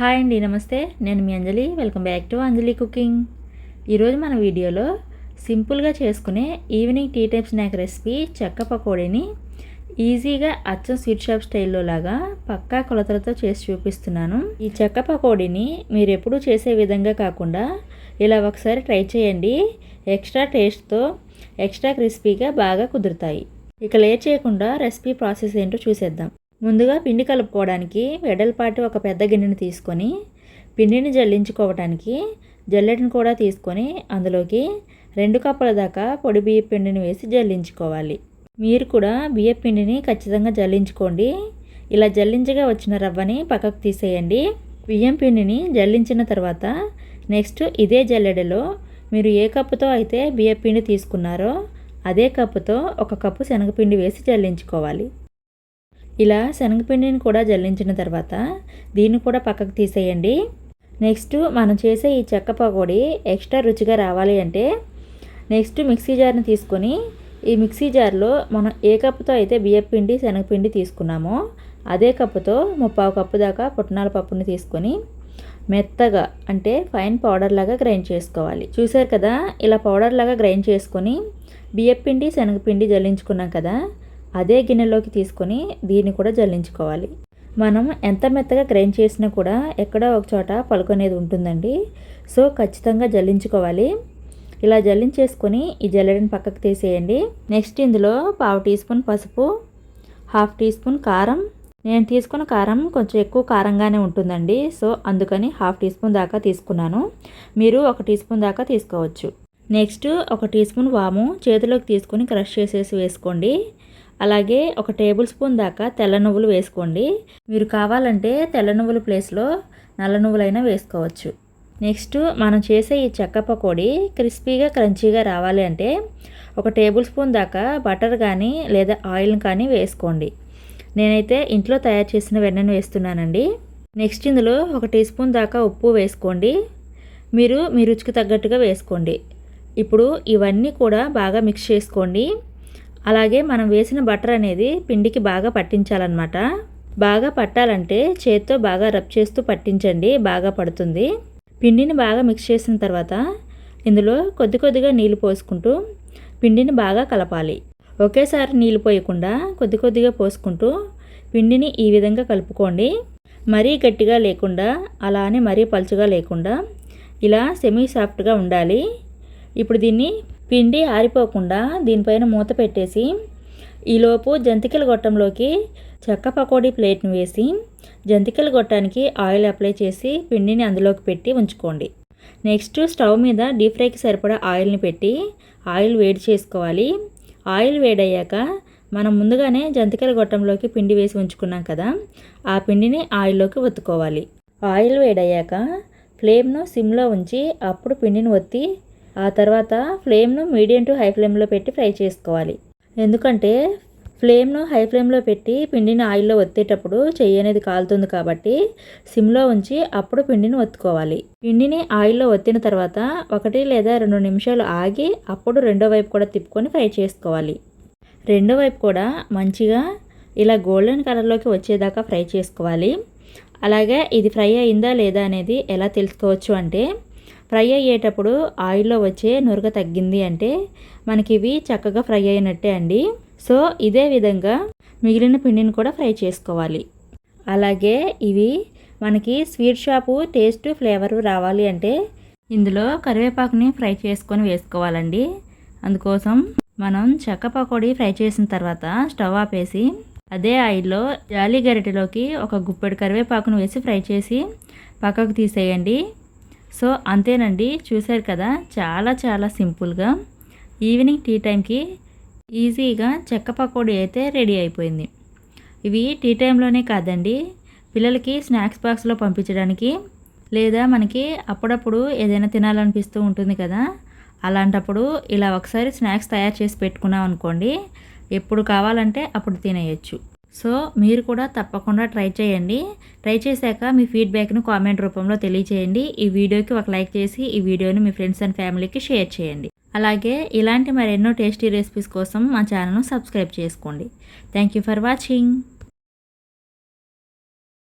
Hi అండి నమస్తే. నేను మీ Anjali. Welcome back to Anjali cooking. ఈరోజు మన వీడియోలో సింపుల్గా చేసుకునే evening tea type snack recipe చెక్క పకోడీని ఈజీగా అచ్చం స్వీట్ షాప్ స్టైల్లో లాగా పక్కా కొలతలతో చేసి చూపిస్తున్నాను. ఈ చెక్క పకోడీని మీరు ఎప్పుడూ చేసే విధంగా కాకుండా ఇలా ఒకసారి ట్రై చేయండి. ఎక్స్ట్రా టేస్ట్తో ఎక్స్ట్రా క్రిస్పీగా బాగా కుదురుతాయి. ఇక లేట్ చేయకుండా రెసిపీ ప్రాసెస్ ఏంటో చూసేద్దాం. ముందుగా పిండి కలుపుకోవడానికి వెడల్పాటి ఒక పెద్ద గిన్నెను తీసుకొని పిండిని జల్లించుకోవడానికి జల్లెడని కూడా తీసుకొని అందులోకి రెండు కప్పుల దాకా పొడి బియ్య పిండిని వేసి జల్లించుకోవాలి. మీరు కూడా బియ్య పిండిని ఖచ్చితంగా జల్లించుకోండి. ఇలా జల్లించగా వచ్చిన రవ్వని పక్కకు తీసేయండి. బియ్యం పిండిని జల్లించిన తర్వాత నెక్స్ట్ ఇదే జల్లెడలో మీరు ఏ కప్పుతో అయితే బియ్య పిండి తీసుకున్నారో అదే కప్పుతో ఒక కప్పు శనగపిండి వేసి జల్లించుకోవాలి. ఇలా శనగపిండిని కూడా జల్లించిన తర్వాత దీన్ని కూడా పక్కకు తీసేయండి. నెక్స్ట్ మనం చేసే ఈ చెక్క పకోడీ ఎక్స్ట్రా రుచిగా రావాలి అంటే నెక్స్ట్ మిక్సీ జార్ని తీసుకొని ఈ మిక్సీ జార్లో మనం ఏ కప్పుతో అయితే బియ్యపిండి శనగపిండి తీసుకున్నామో అదే కప్పుతో ముప్పావు కప్పు దాకా పుట్నాల పప్పుని తీసుకొని మెత్తగా అంటే ఫైన్ పౌడర్ లాగా గ్రైండ్ చేసుకోవాలి. చూసారు కదా? ఇలా పౌడర్ లాగా గ్రైండ్ చేసుకొని బియ్యపిండి శనగపిండి జల్లించుకున్నాం కదా? అదే గిన్నెలోకి తీసుకొని దీన్ని కూడా జల్లించుకోవాలి. మనం ఎంత మెత్తగా గ్రైండ్ చేసినా కూడా ఎక్కడో ఒక చోట పలుకు అనేది ఉంటుందండి. సో ఖచ్చితంగా జల్లించుకోవాలి. ఇలా జల్లించేసుకొని ఈ జల్లెడని పక్కకు తీసేయండి. నెక్స్ట్ ఇందులో పావు టీ స్పూన్ పసుపు హాఫ్ టీ స్పూన్ కారం. నేను తీసుకున్న కారం కొంచెం ఎక్కువ కారంగానే ఉంటుందండి. సో అందుకని హాఫ్ టీ స్పూన్ దాకా తీసుకున్నాను. మీరు ఒక టీ స్పూన్ దాకా తీసుకోవచ్చు. నెక్స్ట్ ఒక టీ స్పూన్ వాము చేతిలోకి తీసుకొని క్రష్ చేసేసి వేసుకోండి. అలాగే ఒక టేబుల్ స్పూన్ దాకా తెల్ల నువ్వులు వేసుకోండి. మీరు కావాలంటే తెల్ల నువ్వుల ప్లేస్లో నల్ల నువ్వులైనా వేసుకోవచ్చు. నెక్స్ట్ మనం చేసే ఈ చెక్క పకోడీ క్రిస్పీగా క్రంచీగా రావాలి అంటే ఒక టేబుల్ స్పూన్ దాకా బటర్ కానీ లేదా ఆయిల్ కానీ వేసుకోండి. నేనైతే ఇంట్లో తయారు చేసిన వెన్నను వేస్తున్నానండి. నెక్స్ట్ ఇందులో ఒక టీ స్పూన్ దాకా ఉప్పు వేసుకోండి. మీరు మీ రుచికి తగ్గట్టుగా వేసుకోండి. ఇప్పుడు ఇవన్నీ కూడా బాగా మిక్స్ చేసుకోండి. అలాగే మనం వేసిన బటర్ అనేది పిండికి బాగా పట్టించాలన్నమాట. బాగా పట్టాలంటే చేత్తో బాగా రబ్ చేస్తూ పట్టించండి బాగా పడుతుంది. పిండిని బాగా మిక్స్ చేసిన తర్వాత ఇందులో కొద్ది కొద్దిగా నీళ్ళు పోసుకుంటూ పిండిని బాగా కలపాలి. ఒకేసారి నీళ్ళు పోయకుండా కొద్ది కొద్దిగా పోసుకుంటూ పిండిని ఈ విధంగా కలుపుకోండి. మరీ గట్టిగా లేకుండా అలానే మరీ పలుచగా లేకుండా ఇలా సెమీ సాఫ్ట్గా ఉండాలి. ఇప్పుడు దీన్ని పిండి ఆరిపోకుండా దీనిపైన మూత పెట్టేసి ఈలోపు జంతికల గొట్టంలోకి చెక్క పకోడీ ప్లేట్ని వేసి జంతికల గొట్టానికి ఆయిల్ అప్లై చేసి పిండిని అందులోకి పెట్టి ఉంచుకోండి. నెక్స్ట్ స్టవ్ మీద డీప్ ఫ్రైకి సరిపడా ఆయిల్ని పెట్టి ఆయిల్ వేడి చేసుకోవాలి. ఆయిల్ వేడయ్యాక మనం ముందుగానే జంతికల గొట్టంలోకి పిండి వేసి ఉంచుకున్నాం కదా ఆ పిండిని ఆయిల్లోకి ఒత్తుకోవాలి. ఆయిల్ వేడయ్యాక ఫ్లేమ్ను సిమ్లో ఉంచి అప్పుడు పిండిని ఒత్తి ఆ తర్వాత ఫ్లేమ్ను మీడియం టు హై ఫ్లేమ్లో పెట్టి ఫ్రై చేసుకోవాలి. ఎందుకంటే ఫ్లేమ్ను హై ఫ్లేమ్లో పెట్టి పిండిని ఆయిల్లో ఒత్తేటప్పుడు చెయ్యి అనేది కాలుతుంది కాబట్టి సిమ్లో ఉంచి అప్పుడు పిండిని ఒత్తుకోవాలి. పిండిని ఆయిల్లో ఒత్తిన తర్వాత ఒకటి లేదా రెండు నిమిషాలు ఆగి అప్పుడు రెండో వైపు కూడా తిప్పుకొని ఫ్రై చేసుకోవాలి. రెండో వైపు కూడా మంచిగా ఇలా గోల్డెన్ కలర్లోకి వచ్చేదాకా ఫ్రై చేసుకోవాలి. అలాగే ఇది ఫ్రై అయిందా లేదా అనేది ఎలా తెలుసుకోవచ్చు అంటే ఫ్రై అయ్యేటప్పుడు ఆయిల్లో వచ్చే నురగ తగ్గింది అంటే మనకి ఇవి చక్కగా ఫ్రై అయినట్టే అండి. సో ఇదే విధంగా మిగిలిన పిండిని కూడా ఫ్రై చేసుకోవాలి. అలాగే ఇవి మనకి స్వీట్ షాపు టేస్ట్ ఫ్లేవర్ రావాలి అంటే ఇందులో కరివేపాకుని ఫ్రై చేసుకొని వేసుకోవాలండి. అందుకోసం మనం చెక్క పకోడీ ఫ్రై చేసిన తర్వాత స్టవ్ ఆపేసి అదే ఆయిల్లో జాలి గరిటెలోకి ఒక గుప్పెడు కరివేపాకును వేసి ఫ్రై చేసి పక్కకు తీసేయండి. సో అంతేనండి చూశారు కదా? చాలా చాలా సింపుల్గా. ఈవినింగ్ టీ టైంకి ఈజీగా చెక్క పకోడీ అయితే రెడీ అయిపోయింది. ఇవి టీ టైంలోనే కాదండి పిల్లలకి స్నాక్స్ బాక్స్లో పంపించడానికి లేదా మనకి అప్పుడప్పుడు ఏదైనా తినాలనిపిస్తూ ఉంటుంది కదా? అలాంటప్పుడు ఇలా ఒకసారి స్నాక్స్ తయారు చేసి పెట్టుకున్నాం అనుకోండి ఎప్పుడు కావాలంటే అప్పుడు తినేయచ్చు. సో మీరు కూడా తప్పకుండా ట్రై చేయండి. ట్రై చేశాక మీ ఫీడ్బ్యాక్ను కామెంట్ రూపంలో తెలియచేయండి. ఈ వీడియోకి ఒక లైక్ చేసి ఈ వీడియోని మీ ఫ్రెండ్స్ అండ్ ఫ్యామిలీకి షేర్ చేయండి. అలాగే ఇలాంటి మరెన్నో టేస్టీ రెసిపీస్ కోసం మా ఛానల్ను సబ్స్క్రైబ్ చేసుకోండి. Thank you for watching.